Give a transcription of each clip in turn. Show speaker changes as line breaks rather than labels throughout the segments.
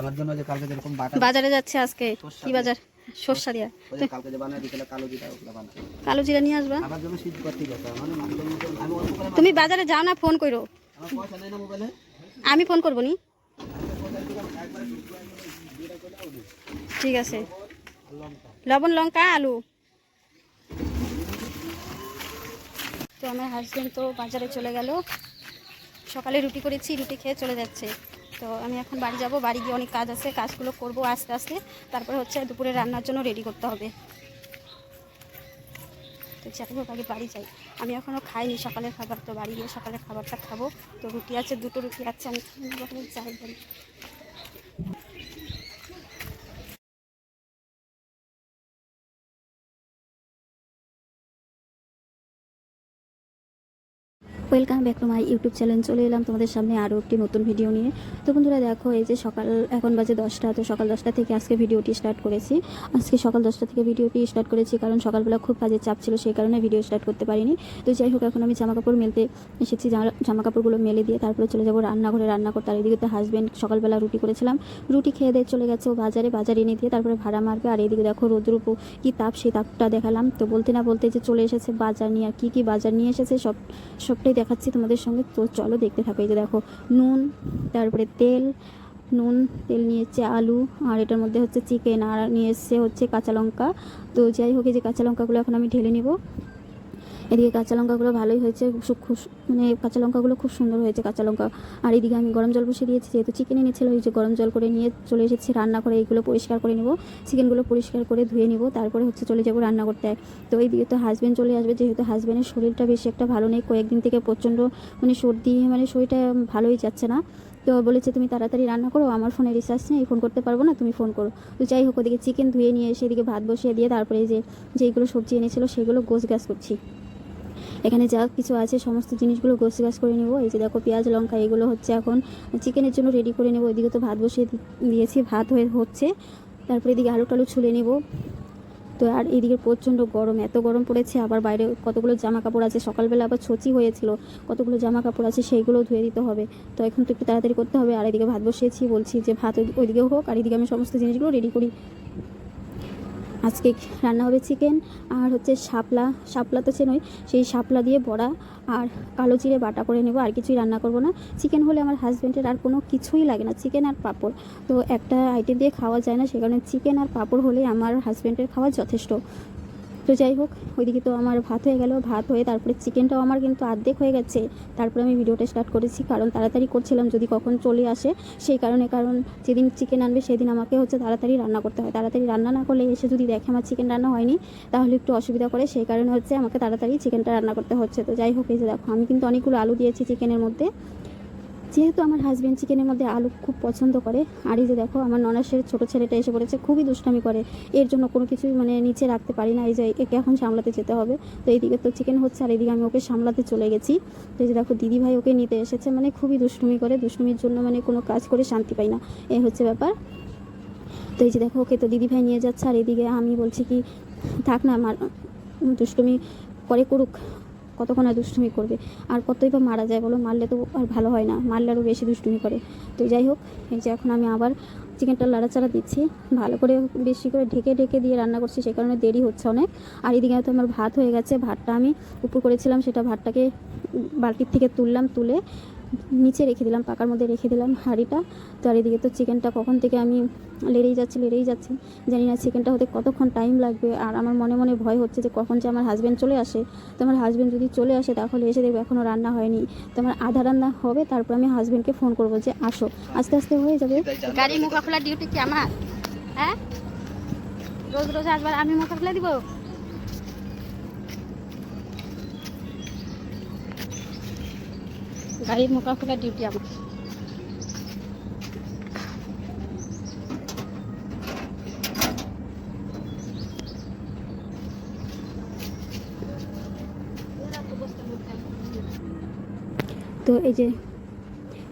আমার জন্য যে কালকে যেরকম
বাজারে যাচ্ছে আজকে। কি বাজার? সর্ষা দিয়া।
কালকে যে বানায় বিকেলে কালো জিরা ওগুলো বানায়
কালো জিরা নিয়ে আসবা?
আমার জন্য শীত করতে গেছে মানে আমি
তুমি বাজারে যাও না ফোন করো।
আমার পয়সা নেই না মোবাইলে?
আমি ফোন করব নি। ঠিক আছে। লবণ লঙ্কা আলু। তো আমার হাজবেন্ড তো বাজারে চলে গেল। সকালে রুটি করেছি রুটি খেয়ে চলে যাচ্ছে। তো আমি এখন বাড়ি যাব, বাড়ি গিয়ে অনেক কাজ আছে, কাজগুলো করব আস্তে আস্তে। তারপরে হচ্ছে দুপুরে রান্নার জন্য রেডি করতে হবে। তো যাই হোক, আগে বাড়ি যাই। আমি এখনও খাইনি সকালের খাবার, তো বাড়ি গিয়ে সকালের খাবারটা খাব। তো রুটি আছে, দুটো রুটি আছে, আমি যাই বলি welcome back to my YouTube channel. চলে এলাম তোমাদের সামনে আরও একটি নতুন ভিডিও নিয়ে। তো বন্ধুরা দেখো, এই যে সকাল, এখন বাজে দশটা, তো সকাল দশটা থেকে আজকে ভিডিওটি স্টার্ট করেছি। আজকে সকাল দশটা থেকে ভিডিওটি স্টার্ট করেছি কারণ সকালবেলা খুব কাজের চাপ ছিল, সেই কারণে ভিডিও স্টার্ট করতে পারিনি। তো যাই হোক, এখন আমি জামা কাপড় মেলতে এসেছি। জামা- কাপড়গুলো মেলে দিয়ে তারপরে চলে যাব রান্নাঘরে। রান্না করতে আর এদিকে তো হাজব্যান্ড সকালবেলা রুটি করেছিলাম। রুটি খেয়ে দিয়ে চলে গেছে ও বাজারে। বাজারে এনে দিয়ে তারপরে ভাড়া মারবে আর এদিকে দেখো রোদ্র কী তাপ, সেই তাপটা দেখালাম। তো বলতে না বলতে যে চলে এসেছে বাজার নিয়ে, আর কী কী বাজার নিয়ে এসেছে, সব, সবটাই দেখাচ্ছি তোমাদের সঙ্গে। তো চলো দেখতে থাকো। এই যে দেখো, নুন, তারপরে তেল, নুন, তেল নিয়েছে আলু, আর এটার মধ্যে হচ্ছে চিকেন আর নিয়ে এসছে হচ্ছে কাঁচা লঙ্কা। তো যাই হোক, এই যে কাঁচা লঙ্কাগুলো এখন আমি ঢেলে নিব। এদিকে কাঁচা লঙ্কাগুলো ভালোই হয়েছে খুব মানে কাঁচা লঙ্কাগুলো খুব সুন্দর হয়েছে কাঁচা লঙ্কা। আর এদিকে আমি গরম জল বসিয়ে দিয়েছি, যেহেতু চিকেন এনেছিল এই যে গরম জল করে নিয়ে চলে এসেছি, রান্না করে এইগুলো পরিষ্কার করে নিব। চিকেনগুলো পরিষ্কার করে ধুয়ে নিব, তারপরে হচ্ছে চলে যাব রান্না করতে। তো এইদিকে তো হাজব্যান্ড চলে আসবে, যেহেতু হাজব্যান্ডের শরীরটা বেশি একটা ভালো নেই, কয়েকদিন থেকে প্রচণ্ড মানে সর্দি মানে শরীরটা ভালোই যাচ্ছে না। তো বলেছে, তুমি তাড়াতাড়ি রান্না করো, আমার ফোনে রিচার্জ নেই ফোন করতে পারব না, তুমি ফোন করো। তো যাই হোক, ওদিকে চিকেন ধুয়ে নিয়ে এসে এদিকে ভাত বসিয়ে দিয়ে, তারপরে যে, যেইগুলো সবজি এনেছিল, সেগুলো গোছ গাছ করছি। এখানে যা কিছু আছে, সমস্ত জিনিসগুলো গোছ গাছ করে নেব। এই যে দেখো পেঁয়াজ, লঙ্কা, এগুলো হচ্ছে এখন চিকেনের জন্য রেডি করে নেব। এদিকে তো ভাত বসিয়ে দিয়েছি, ভাত হয়ে হচ্ছে। তারপরে এদিকে আলু টালু ছুলে নেব। তো আর এদিকে প্রচণ্ড গরম, এত গরম পড়েছে। আবার বাইরে কতগুলো জামা কাপড় আছে, সকালবেলা আবার ছচি হয়েছিল, কতগুলো জামা কাপড় আছে, সেইগুলো ধুয়ে দিতে হবে। তো এখন তো একটু তাড়াতাড়ি করতে হবে। আর এদিকে ভাত বসিয়েছি, বলছি যে ভাত ওই- ওইদিকে হোক, আর এদিকে আমি সমস্ত জিনিসগুলো রেডি করি। আজকে রান্না হবে চিকেন আর হচ্ছে শাপলা। শাপলা তো চেনই, সেই শাপলা দিয়ে বড়া আর কালো জিরে বাটা করে নেব, আর কিছুই রান্না করব না। চিকেন হলে আমার হাজব্যান্ডের আর কোনো কিছুই লাগে না, চিকেন আর পাঁপড়। তো একটা আইটেম দিয়ে খাওয়া যায় না, সে কারণে চিকেন আর পাঁপড় হলে আমার হাজব্যান্ডের খাওয়া যথেষ্ট। তো যাই হোক, ওইদিকে তো আমার ভাত হয়ে গেল। ভাত হয়ে তারপরে চিকেনটাও আমার কিন্তু অর্ধেক হয়ে গেছে। তারপরে আমি ভিডিওটা স্টার্ট করেছি, কারণ তাড়াতাড়ি করছিলাম যদি কখন চলে আসে। সেই কারণে, কারণ যেদিন চিকেন আনবে সেদিন আমাকে হচ্ছে তাড়াতাড়ি রান্না করতে হয়। তাড়াতাড়ি রান্না না করলে এসে যদি দেখে আমার চিকেন রান্না হয়নি, তাহলে একটু অসুবিধা করে। সেই কারণে হচ্ছে আমাকে তাড়াতাড়ি চিকেনটা রান্না করতে হচ্ছে। তো যাই হোক, এই যে দেখো, আমি কিন্তু অনেকগুলো আলু দিয়েছি চিকেনের মধ্যে। যেহেতু আমার হাজব্যান্ড চিকেনের মধ্যে আলু খুব পছন্দ করে, আর এই যে দেখো আমার ননাসের ছোটো ছেলেটা এসে পড়েছে, খুবই দুষ্টামি করে। এর জন্য কোনো কিছুই মানে নিচে রাখতে পারি না, এই যে একে এখন সামলাতে যেতে হবে। তো এইদিকে তো চিকেন হচ্ছে, আর এইদিকে আমি ওকে সামলাতে চলে গেছি। তো এই যে দেখো দিদি ভাই ওকে নিতে এসেছে মানে খুবই দুষ্টুমি করে, দুষ্টুমির জন্য মানে কোনো কাজ করে শান্তি পাই না। এই হচ্ছে ব্যাপার। তো এই যে দেখো ওকে তো দিদি ভাই নিয়ে যাচ্ছে, আর এদিকে আমি বলছি কি, থাক না, আমার দুষ্টুমি করে করুক। কতক্ষণ আর দুষ্টুমি করবে? আর কতই বা মারা যায় বলো? মারলে তো আর ভালো হয় না। মারলে আরও বেশি দুষ্টুমি করে। তো যাই হোক, এই যে এখন আমি আবার চিকেনটা লাড়াচাড়া দিচ্ছি। ভালো করে বেশি করে ঢেকে ঢেকে দিয়ে রান্না করছি, সে কারণে দেরি হচ্ছে অনেক। আর এদিকে তো আমার ভাত হয়ে গেছে। ভাতটা আমি উপর করেছিলাম, সেটা ভাতটাকে বালতির থেকে তুললাম, তুলে নিচে রেখে দিলাম, পাকার মধ্যে রেখে দিলাম হাঁড়িটা। তো আর এদিকে তো চিকেনটা কখন থেকে আমি লেড়েই যাচ্ছি লেড়েই যাচ্ছি। জানি না চিকেনটা হতে কতক্ষণ টাইম লাগবে, আর আমার মনে মনে ভয় হচ্ছে যে কখন যে আমার হাজব্যান্ড চলে আসে। তো আমার হাজব্যান্ড যদি চলে আসে, তাহলে এসে দেখবে এখনও রান্না হয়নি। তো আমার আধা রান্না হবে, তারপর আমি হাজব্যান্ডকে ফোন করব যে আসো, আস্তে আস্তে হয়ে যাবে। গাড়ি মুখা খোলা ডিউটি কি আমার? হ্যাঁ? রোজ রোজ আসবার আমি মুখা খুলে দিব? গাড়ির খোলা ডিউটি আমার। তো এই যে,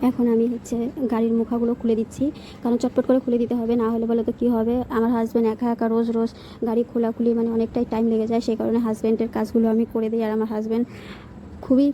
এখন আমি হচ্ছে গাড়ির মুখাগুলো খুলে দিচ্ছি। কারণ চটপট করে খুলে দিতে হবে, না হলে বলে তো কী হবে? আমার হাজব্যান্ড একা একা রোজ রোজ গাড়ি খোলাখুলি মানে অনেকটাই টাইম লেগে যায়। সেই কারণে হাজব্যান্ডের কাজগুলো আমি করে দিই। আর আমার হাজব্যান্ড খুবই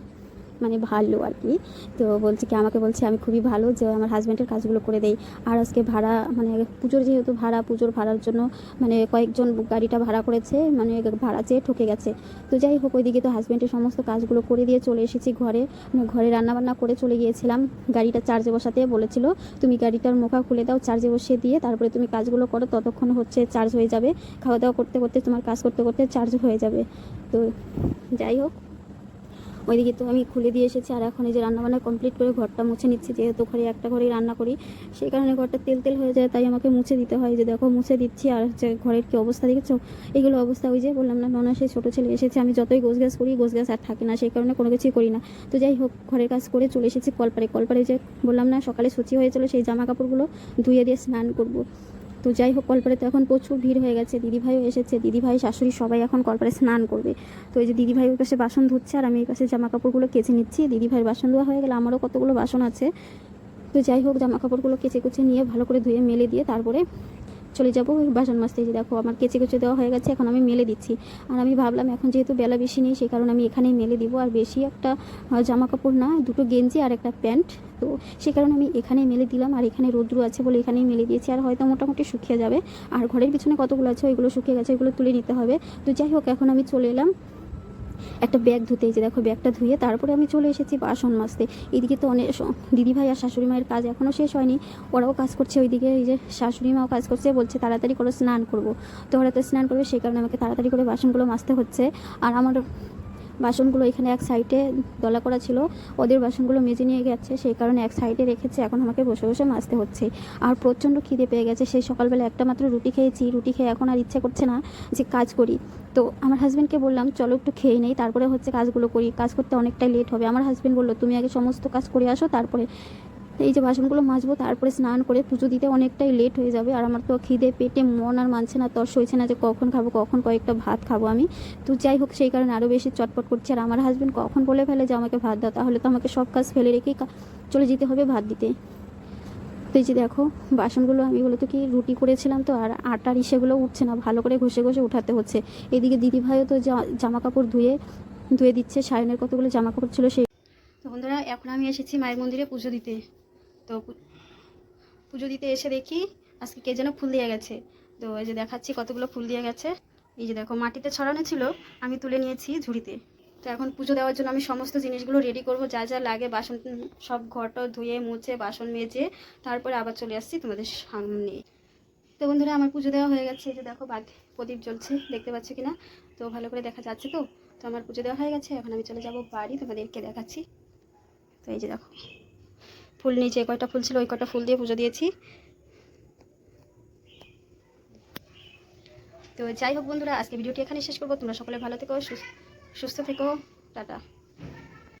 মানে ভালো আর কি। তো বলছে কি, আমাকে বলছে, আমি খুবই ভালো, যে আমার হাজব্যান্ডের কাজগুলো করে দেই। আর আজকে ভাড়া মানে পুজোর যেহেতু ভাড়া, পুজোর ভাড়ার জন্য মানে কয়েকজন গাড়িটা ভাড়া করেছে মানে ভাড়া চেয়ে ঠকে গেছে। তো যাই হোক, ওইদিকে তো হাজব্যান্ডের সমস্ত কাজগুলো করে দিয়ে চলে এসেছি ঘরে। মানে ঘরে রান্নাবান্না করে চলে গিয়েছিলাম। গাড়িটা চার্জে বসাতে বলেছিল, তুমি গাড়িটার মুখা খুলে দাও চার্জে বসিয়ে দিয়ে তারপরে তুমি কাজগুলো করো, ততক্ষণ হচ্ছে চার্জ হয়ে যাবে। খাওয়া দাওয়া করতে করতে, তোমার কাজ করতে করতে চার্জ হয়ে যাবে। তো যাই হোক ওইদিকে তো আমি খুলে দিয়ে এসেছি, আর এখন এই যে রান্নাবান্না কমপ্লিট করে ঘরটা মুছে নিচ্ছি, যেহেতু ঘরে একটা ঘরেই রান্না করি, সেই কারণে ঘরটা তেল তেল হয়ে যায়, তাই আমাকে মুছে দিতে হয়। যে দেখো, মুছে দিচ্ছি, আর হচ্ছে ঘরের কি অবস্থা দেখেছ? এগুলো অবস্থা ওই যে বললাম না, ননা সেই ছোটো ছেলে এসেছে, আমি যতই গোছ গাছ করি, গোছ গাছ আর থাকে না, সেই কারণে কোনো কিছুই করি না। তো যাই হোক, ঘরের কাজ করে চলে এসেছি কলপারে কলপারে যে বললাম না, সকালে সূচি হয়েছিল, সেই জামা কাপড়গুলো ধুয়ে দিয়ে স্নান করব। তো যাই হোক কলপাড়ে তো এখন প্রচুর ভিড় হয়ে গেছে। দিদিভাইও এসেছে। দিদিভাই, শাশুড়ি সবাই এখন কলপাড়ে স্নান করবে। তো এই যে দিদিভাই ওর পাশে বাসন ধুচ্ছে আর আমি এই পাশে জামা কাপড়গুলো কেচে নিচ্ছি। দিদিভাইয়ের বাসন ধোয়া হয়ে গেলে আমারও কতগুলো বাসন আছে। তো যাই হোক জামা কাপড়গুলো কেচে কুচে নিয়ে ভালো করে ধুয়ে মেলে দিয়ে তারপরে চলে যাব বাসন মাছতে যে দেখো, আমার কেচে কেচে দেওয়া হয়ে গেছে, এখন আমি মেলে দিচ্ছি। আর আমি ভাবলাম, এখন যেহেতু বেলা বেশি নেই, সেই কারণে আমি এখানেই মেলে দিব। আর বেশি একটা জামা কাপড় না, দুটো গেঞ্জি আর একটা প্যান্ট। তো সে কারণে আমি এখানেই মেলে দিলাম। আর এখানে রৌদ্র আছে বলে এখানেই মেলে দিয়েছি। আর হয়তো মোটামুটি শুকিয়ে যাবে। আর ঘরের পিছনে কতগুলো আছে, ওইগুলো শুকিয়ে গেছে, ওইগুলো তুলে নিতে হবে। তো যাই হোক, এখন আমি চলে এলাম। একটা ব্যাগ ধুতে এসে দেখো ব্যাগটা ধুয়ে তারপরে আমি চলে এসেছি বাসন মাজতে। এদিকে তো অনেক দিদি দিদিভাই আর শাশুড়ি মায়ের কাজ এখনও শেষ হয়নি। ওরাও কাজ করছে ওইদিকে, এই যে শাশুড়ি মাও কাজ করছে, বলছে তাড়াতাড়ি করে স্নান করব। তো ওরা তো স্নান করবে, সেই কারণে আমাকে তাড়াতাড়ি করে বাসনগুলো মাজতে হচ্ছে। আর আমার বাসনগুলো এখানে এক সাইডে দলা করা ছিল। ওদের বাসনগুলো মেজে নিয়ে গেছে। সেই কারণে এক সাইডে রেখেছে। এখন আমাকে বসে বসে মাজতে হচ্ছে। আর প্রচণ্ড খিদে পেয়ে গেছে। সেই সকালবেলা একটা মাত্র রুটি খেয়েছি। রুটি খেয়ে এখন আর ইচ্ছে করছে না যে কাজ করি। তো আমার হাজব্যান্ডকে বললাম, চলো একটু খেয়ে নেই। তারপরে হচ্ছে কাজগুলো করি। কাজ করতে অনেকটাই লেট হবে। আমার হাজব্যান্ড বলল, তুমি আগে সমস্ত কাজ করে আসো। তারপরে এই যে বাসনগুলো মাজবো, তারপরে স্নান করে পুজো দিতে অনেকটাই লেট হয়ে যাবে। আর আমার তো খিদে পেটে মন আর মানছে না, তর সইছে না যে কখন খাব, কখন কয়েকটা ভাত খাব আমি। তো যাই হোক, সেই কারণে আরও বেশি চটপট করছে। আর আমার হাজব্যান্ড কখন বলে ফেলে যে আমাকে ভাত দাও? তাহলে তো আমাকে সব কাজ ফেলে রেখেই চলে যেতে হবে ভাত দিতে। তো এই যে দেখো, বাসনগুলো আমি বলো তো কি রুটি করেছিলাম তো, আর আটার ইসেগুলো উঠছে না, ভালো করে ঘষে ঘষে উঠাতে হচ্ছে। এদিকে দিদিভাইও তো জামা কাপড় ধুয়ে ধুয়ে দিচ্ছে, সায়নের কতগুলো জামা কাপড় ছিল সেই তো বন্ধুরা, এখন আমি এসেছি মায়ের মন্দিরে পুজো দিতে। তো পুজো দিতে এসে দেখি আজকে কে যেন ফুল দিয়ে গেছে। তো এই যে দেখাচ্ছি কতগুলো ফুল দিয়ে গেছে। এই যে দেখো মাটিতে ছড়ানো ছিল, আমি তুলে নিয়েছি ঝুড়িতে। তো এখন পুজো দেওয়ার জন্য আমি সমস্ত জিনিসগুলো রেডি করব, যা যা লাগে বাসন সব ঘরটা ধুয়ে, মুছে, বাসন মেজে, তারপরে আবার চলে আসছি তোমাদের সামনে। তো বন্ধুরা আমার পুজো দেওয়া হয়ে গেছে। এই যে দেখো বাঘ, প্রদীপ জ্বলছে, দেখতে পাচ্ছ কি না তো ভালো করে দেখা যাচ্ছে তো? তো আমার পুজো দেওয়া হয়ে গেছে, এখন আমি চলে যাব বাড়ি, তোমাদেরকে দেখাচ্ছি। তো এই যে দেখো। ফুল নিচে কয়টা ফুল ছিল ওই কয়টা ফুল দিয়ে পুজো দিয়েছি। তো যাই হোক বন্ধুরা, আজকে ভিডিওটি এখানে শেষ করব। তোমরা সকলে ভালো থেকো সুস- সুস্থ থেকো। টাটা।